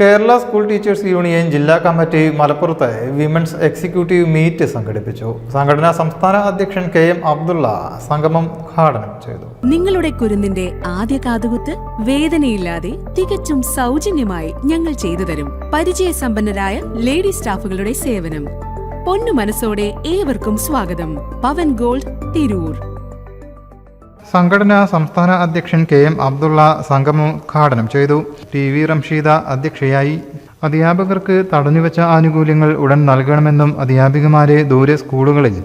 Kerala school teachers union ജില്ലാ committee മലപ്പുറത്ത് women's executive meet സംഘടിപ്പിച്ചു. സംഘടനാ സംസ്ഥാന അധ്യക്ഷൻ കെ എം അബ്ദുള്ള സംഗമം ഉദ്ഘാടനം ചെയ്തു. നിങ്ങളുടെ കുരുന്നിന്റെ ആദ്യ കാതുകുത്ത് വേദനയില്ലാതെ തികച്ചും സൗജന്യമായി ഞങ്ങൾ ചെയ്തു തരും. പരിചയസമ്പന്നരായ ലേഡി സ്റ്റാഫുകളുടെ സേവനം. പൊന്നു മനസ്സോടെ ഏവർക്കും സ്വാഗതം. പവൻ ഗോൾഡ് തിരൂർ. സംഘടനാ സംസ്ഥാന അധ്യക്ഷൻ കെ എം അബ്ദുള്ള സംഗമം ഉദ്ഘാടനം ചെയ്തു. ടി വി റംഷീദ അധ്യക്ഷയായി. അധ്യാപകർക്ക് തടഞ്ഞുവെച്ച ആനുകൂല്യങ്ങൾ ഉടൻ നൽകണമെന്നും അധ്യാപികമാരെ ദൂരെ സ്കൂളുകളിൽ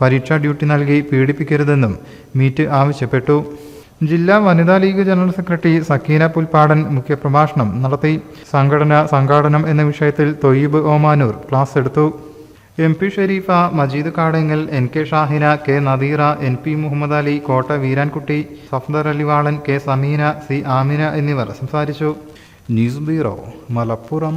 പരീക്ഷാ ഡ്യൂട്ടി നൽകി പീഡിപ്പിക്കരുതെന്നും മീറ്റ് ആവശ്യപ്പെട്ടു. ജില്ലാ വനിതാ league general secretary Sakeena Pulpadan മുഖ്യപ്രഭാഷണം നടത്തി. സംഘടന സംഘാടനം എന്ന വിഷയത്തിൽ തൊയ്യബ് ഓമാനൂർ ക്ലാസ് എടുത്തു. M P Shareefa Majeed Kadangal N K Shahina K Nadeera N P Muhammad Ali Kotta Veerankutty Safdar Alivalan K Sameena C Amina എന്നിവർ സംസാരിച്ചു. News bureau Malappuram.